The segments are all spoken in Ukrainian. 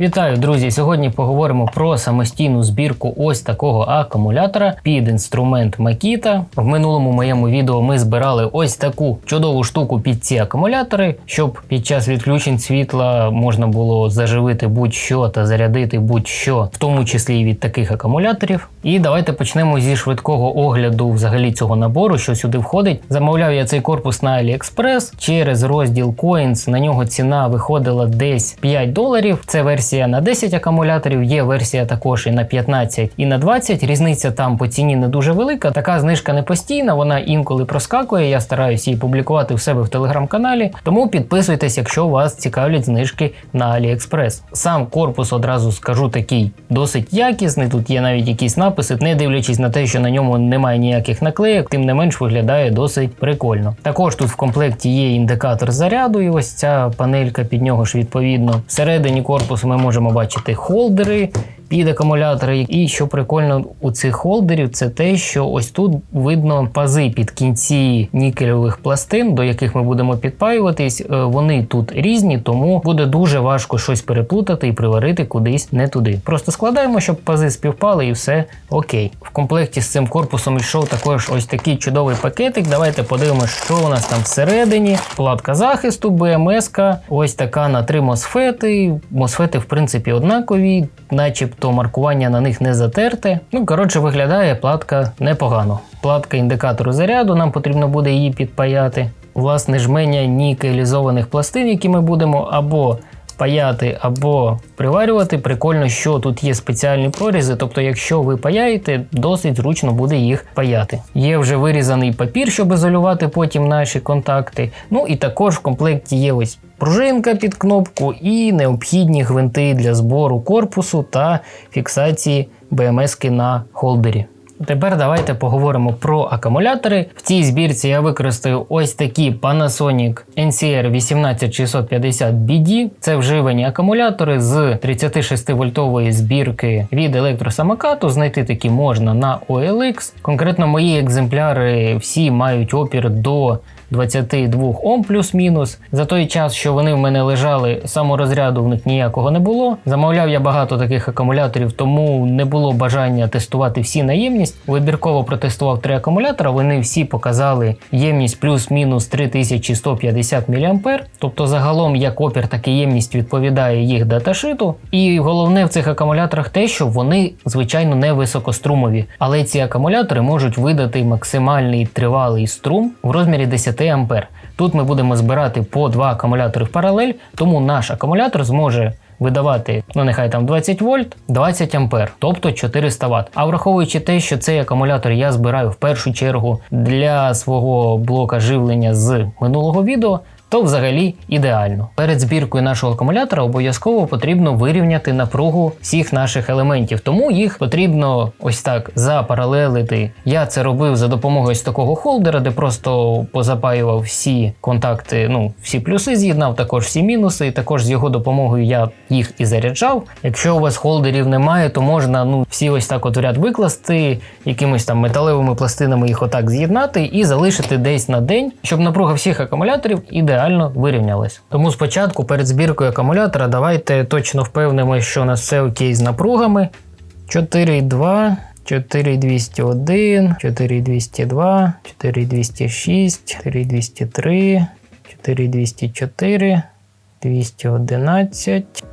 Вітаю, друзі! Сьогодні поговоримо про самостійну збірку ось такого акумулятора під інструмент Makita. В минулому моєму відео ми збирали ось таку чудову штуку під ці акумулятори, щоб під час відключень світла можна було заживити будь-що та зарядити будь-що, в тому числі і від таких акумуляторів. І давайте почнемо зі швидкого огляду взагалі цього набору, що сюди входить. Замовляв я цей корпус на AliExpress через розділ Coins. На нього ціна виходила десь 5 доларів. Це версія на 10 акумуляторів, є версія також і на 15 і на 20. Різниця там по ціні не дуже велика. Така знижка не постійна, вона інколи проскакує. Я стараюся її публікувати в себе в телеграм-каналі. Тому підписуйтесь, якщо вас цікавлять знижки на AliExpress. Сам корпус одразу скажу такий досить якісний. Тут є навіть якісь написи, не дивлячись на те, що на ньому немає ніяких наклеїк, тим не менш виглядає досить прикольно. Також тут в комплекті є індикатор заряду, і ось ця панелька під нього ж відповідно. Всередині корпусу ми можемо бачити холдери під акумулятори. І що прикольно у цих холдерів, це те, що ось тут видно пази під кінці нікельових пластин, до яких ми будемо підпаюватись. Е, Вони тут різні, тому буде дуже важко щось переплутати і приварити кудись не туди. Просто складаємо, щоб пази співпали, і все окей. В комплекті з цим корпусом йшов також ось такий чудовий пакетик. Давайте подивимося, що у нас там всередині. Платка захисту, БМС, ось така на три мосфети. Мосфети, в принципі, однакові, начебто маркування на них не затерте. Ну, коротше, виглядає платка непогано. Платка індикатору заряду, нам потрібно буде її підпаяти. Власне, жменя нікелізованих пластин, які ми будемо або паяти або приварювати. Прикольно, що тут є спеціальні прорізи, тобто, якщо ви паяєте, досить зручно буде їх паяти. Є вже вирізаний папір, щоб ізолювати потім наші контакти. Ну і також в комплекті є ось пружинка під кнопку і необхідні гвинти для збору корпусу та фіксації БМСки на холдері. Тепер давайте поговоримо про акумулятори. В цій збірці я використаю ось такі Panasonic NCR 18650 BD. Це вживані акумулятори з 36 вольтової збірки від електросамокату. Знайти такі можна на OLX. Конкретно мої екземпляри всі мають опір до 22 Ом плюс-мінус. За той час, що вони в мене лежали, саморозряду в них ніякого не було. Замовляв я багато таких акумуляторів, тому не було бажання тестувати всі на ємність. Вибірково протестував три акумулятора. Вони всі показали ємність плюс-мінус 3150 мА. Тобто, загалом як опір, так і ємність відповідає їх даташиту. І головне в цих акумуляторах те, що вони звичайно не високострумові, але ці акумулятори можуть видати максимальний тривалий струм в розмірі 10 ампер. Тут ми будемо збирати по два акумулятори в паралель, тому наш акумулятор зможе видавати, ну нехай там 20 вольт, 20 ампер, тобто 400 Вт. А враховуючи те, що цей акумулятор я збираю в першу чергу для свого блока живлення з минулого відео, то взагалі ідеально. Перед збіркою нашого акумулятора обов'язково потрібно вирівняти напругу всіх наших елементів, тому їх потрібно ось так запаралелити. Я це робив за допомогою ось такого холдера, де просто позапаював всі контакти, ну всі плюси з'єднав, також всі мінуси. І також з його допомогою я їх і заряджав. Якщо у вас холдерів немає, то можна ну всі ось так от в ряд викласти, якимось там металевими пластинами їх отак з'єднати і залишити десь на день, щоб напруга всіх акумуляторів ідеально ідеально вирівнялись. Тому спочатку перед збіркою акумулятора давайте точно впевнимося, що у нас все окей з напругами. 4,2, 4201, 4202, 4206, 4203, 4204, 211,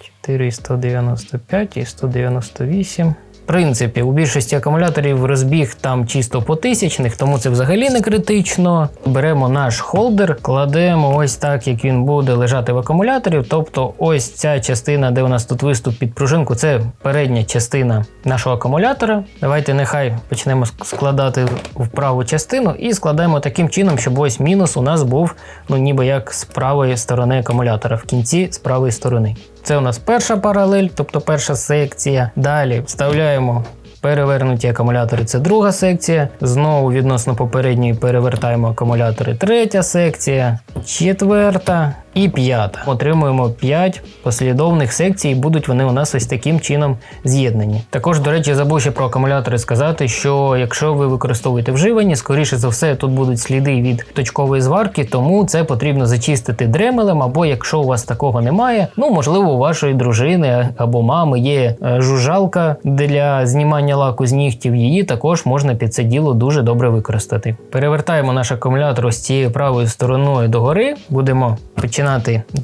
495 і 198. Принципі, у більшості акумуляторів розбіг там чисто по тисячних, тому це взагалі не критично. Беремо наш холдер, кладемо ось так, як він буде лежати в акумуляторі. Тобто, ось ця частина, де у нас тут виступ під пружинку, це передня частина нашого акумулятора. Давайте нехай почнемо складати в праву частину і складаємо таким чином, щоб ось мінус у нас був, ну ніби як з правої сторони акумулятора, в кінці з правої сторони. Це у нас перша паралель, тобто перша секція. Далі вставляємо перевернуті акумулятори. Це друга секція. Знову відносно попередньої перевертаємо акумулятори. Третя секція, четверта. І п'ята. Отримуємо 5 послідовних секцій, будуть вони у нас ось таким чином з'єднані. Також, до речі, забув ще про акумулятори сказати, що якщо ви використовуєте вживані, скоріше за все, тут будуть сліди від точкової зварки, тому це потрібно зачистити дремелем, або якщо у вас такого немає, ну можливо, у вашої дружини або мами є е, жужжалка для знімання лаку з нігтів. Її також можна під це діло дуже добре використати. Перевертаємо наш акумулятор ось цією правою стороною догори. Будемо починати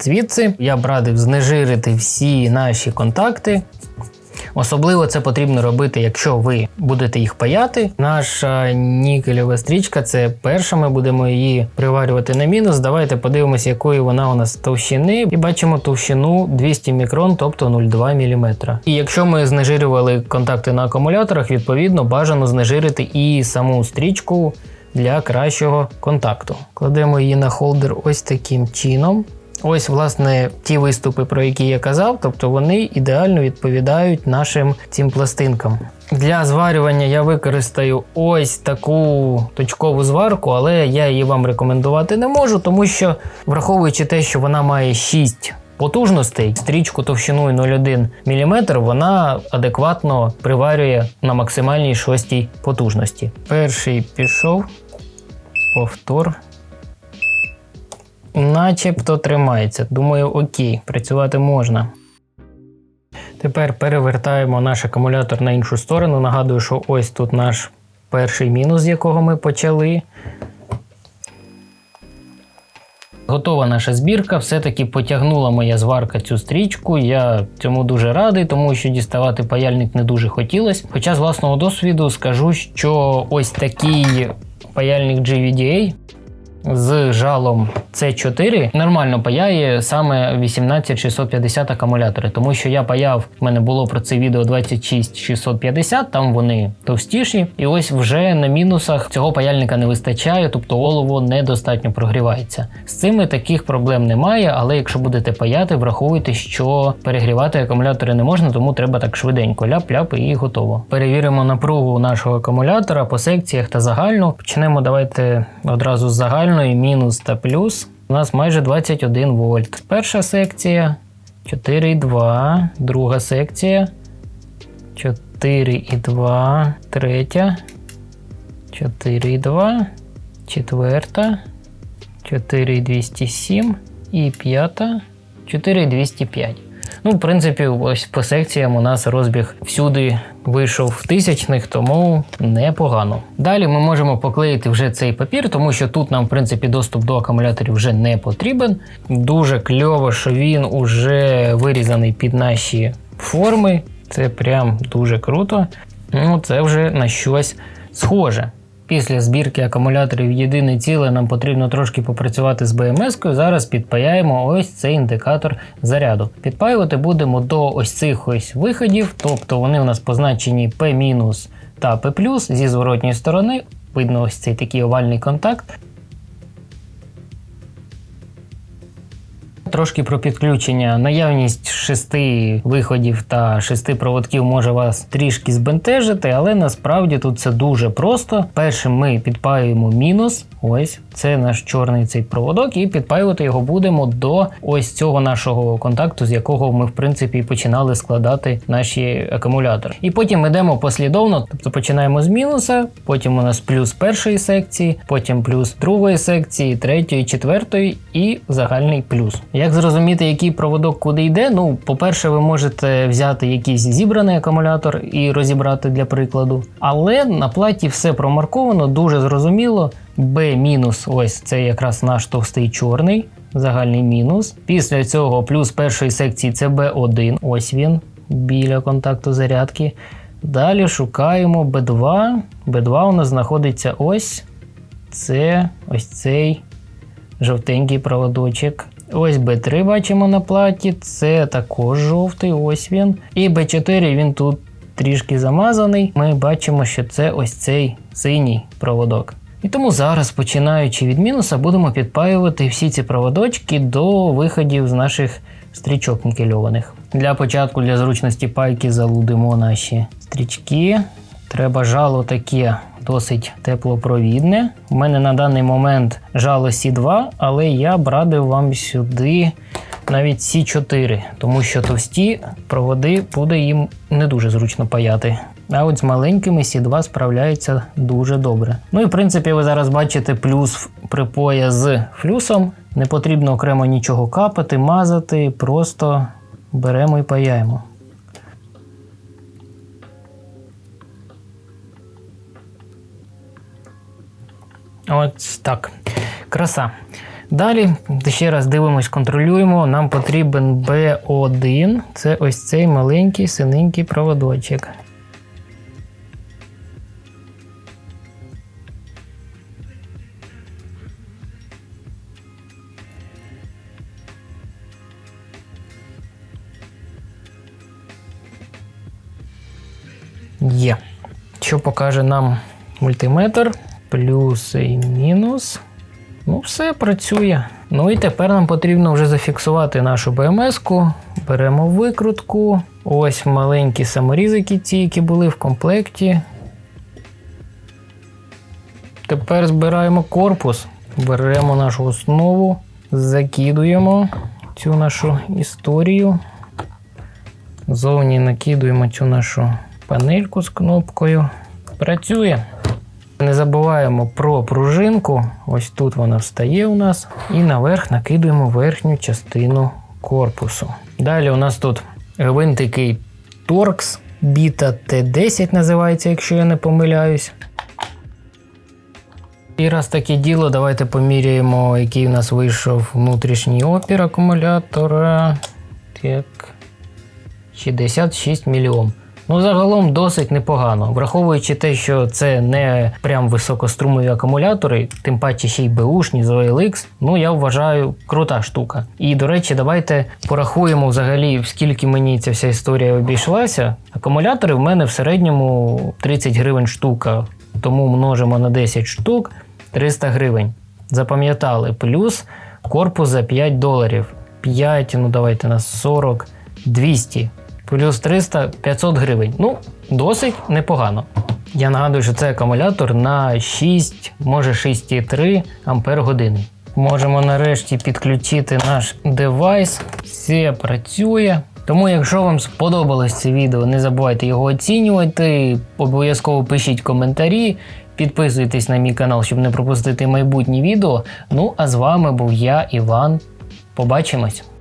звідси. Я б радив знежирити всі наші контакти. Особливо це потрібно робити, якщо ви будете їх паяти. Наша нікельова стрічка це перша. Ми будемо її приварювати на мінус. Давайте подивимося, якої вона у нас товщини. І бачимо товщину 200 мікрон, тобто 0,2 мм. І якщо ми знежирювали контакти на акумуляторах, відповідно бажано знежирити і саму стрічку для кращого контакту. Кладемо її на холдер ось таким чином. Ось, власне, ті виступи, про які я казав, тобто вони ідеально відповідають нашим цим пластинкам. Для зварювання я використаю ось таку точкову зварку, але я її вам рекомендувати не можу, тому що, враховуючи те, що вона має 6 потужностей, стрічку товщиною 0,1 мм, вона адекватно приварює на максимальній шостій потужності. Перший пішов, повтор начебто тримається. Думаю, окей, працювати можна. Тепер перевертаємо наш акумулятор на іншу сторону. Нагадую, що ось тут наш перший мінус, з якого ми почали. Готова наша збірка, все-таки потягнула моя зварка цю стрічку. Я цьому дуже радий, тому що діставати паяльник не дуже хотілося. Хоча з власного досвіду скажу, що ось такий паяльник GVDA з жалом C4 нормально паяє саме 18650 акумулятори, тому що я паяв, в мене було про це відео 26650, там вони товстіші. І ось вже на мінусах цього паяльника не вистачає, тобто олово недостатньо прогрівається. З цими таких проблем немає, але якщо будете паяти, враховуйте, що перегрівати акумулятори не можна, тому треба так швиденько ляп-ляп і готово. Перевіримо напругу нашого акумулятора по секціях та загальну. Почнемо давайте одразу з загальної мінус та плюс. У нас майже 21 вольт. Перша секція 4,2, друга секція 4,2, третя, 4,2, четверта, 4,207 і п'ята 4,205. Ну, в принципі, ось по секціям у нас розбіг всюди вийшов в тисячних, тому непогано. Далі ми можемо поклеїти вже цей папір, тому що тут нам, в принципі, доступ до акумуляторів вже не потрібен. Дуже кльово, що він уже вирізаний під наші форми. Це прям дуже круто. Ну, Це вже на щось схоже. Після збірки акумуляторів єдине ціле нам потрібно трошки попрацювати з БМС-кою. Зараз підпаяємо ось цей індикатор заряду. Підпаювати будемо до ось цих ось виходів, тобто вони у нас позначені P- та P+, зі зворотньої сторони. Видно ось цей такий овальний контакт. Трошки про підключення. Наявність шести виходів та шести проводків може вас трішки збентежити, але насправді тут це дуже просто. Першим ми підпаюємо мінус. Ось це наш чорний цей проводок, і підпаювати його будемо до ось цього нашого контакту, з якого ми в принципі починали складати наші акумулятори. І потім йдемо послідовно, тобто починаємо з мінуса, потім у нас плюс першої секції, потім плюс другої секції, третьої, четвертої і загальний плюс. Як зрозуміти, який проводок куди йде? Ну, по-перше, ви можете взяти якийсь зібраний акумулятор і розібрати для прикладу. Але на платі все промарковано, дуже зрозуміло. B- ось це якраз наш товстий чорний, загальний мінус. Після цього плюс першої секції це B1, ось він біля контакту зарядки. Далі шукаємо B2. B2 у нас знаходиться ось це ось цей жовтенький проводочок. Ось B3 бачимо на платі, це також жовтий, ось він. І B4 він тут трішки замазаний. Ми бачимо, що це ось цей синій проводок. І тому зараз, починаючи від мінуса, будемо підпаювати всі ці проводочки до виходів з наших стрічок нікельованих. Для початку, для зручності пайки, залудимо наші стрічки. Треба жало таке досить теплопровідне. У мене на даний момент жало Сі2, але я б радив вам сюди навіть Сі4, тому що товсті проводи буде їм не дуже зручно паяти. А от з маленькими Сі2 справляється дуже добре. Ну і в принципі, ви зараз бачите плюс припоя з флюсом. Не потрібно окремо нічого капати, мазати, просто беремо і паяємо. От так. Краса. Далі ще раз дивимось, контролюємо. Нам потрібен B1. Це ось цей маленький синенький проводочок. Є. Що покаже нам мультиметр? Плюс і мінус. Ну, все працює. Ну і тепер нам потрібно вже зафіксувати нашу БМС-ку. Беремо викрутку. Ось маленькі саморізики, ті, які були в комплекті. Тепер збираємо корпус, беремо нашу основу, закидуємо цю нашу історію. Зовні накидуємо цю нашу панельку з кнопкою. Працює. Не забуваємо про пружинку. Ось тут вона встає у нас. І наверх накидуємо верхню частину корпусу. Далі у нас тут гвинтики Torx Beta T10 називається, якщо я не помиляюсь. І раз таке діло, давайте поміряємо, який у нас вийшов внутрішній опір акумулятора. Так. 66 мільйон. Ну, загалом досить непогано, враховуючи те, що це не прям високострумові акумулятори, тим паче ще й беушні з OLX, ну я вважаю крута штука. І до речі, давайте порахуємо взагалі, скільки мені ця вся історія обійшлася. Акумулятори в мене в середньому 30 гривень штука, тому множимо на 10 штук 300 гривень. Запам'ятали, плюс корпус за 5 доларів. 5, ну давайте на 40, 200 плюс 300 500 гривень. Ну, досить непогано. Я нагадую, що це акумулятор на 6, може 6,3 ампер години. Можемо нарешті підключити наш девайс. Все працює. Тому, якщо вам сподобалось це відео, не забувайте його оцінювати. Обов'язково пишіть коментарі, підписуйтесь на мій канал, щоб не пропустити майбутні відео. Ну а з вами був я, Іван. Побачимось!